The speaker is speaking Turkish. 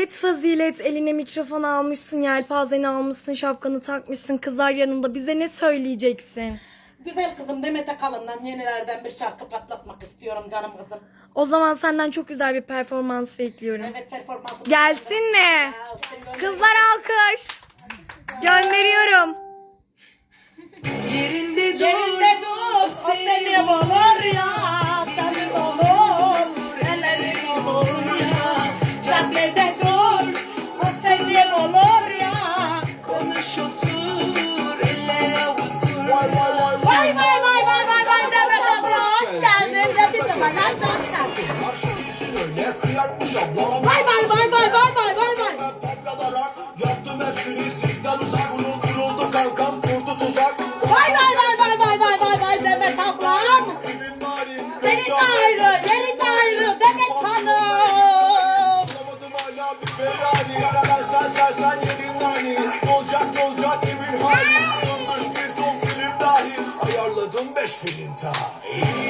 Evet fazilet eline mikrofon almışsın, yelpazeni almışsın, şapkanı takmışsın, kızlar yanında bize ne söyleyeceksin? Güzel kızım Demet Akalın'dan yenilerden bir şarkı patlatmak istiyorum canım kızım. O zaman senden çok güzel bir performans bekliyorum. Evet performansım. Gelsin mi? Gelsin, Kızlar alkış. Konuş otur, eller avutur. Vay vay vay vay vay vay Demet abla hoş geldin. Dedi de bana hoş geldin. Vay vay vay vay vay vay vay vay. Yaptım hepsini sizden uzak Unutuldu kalkan kurdu tuzak Vay vay vay vay vay 15 bin intihar.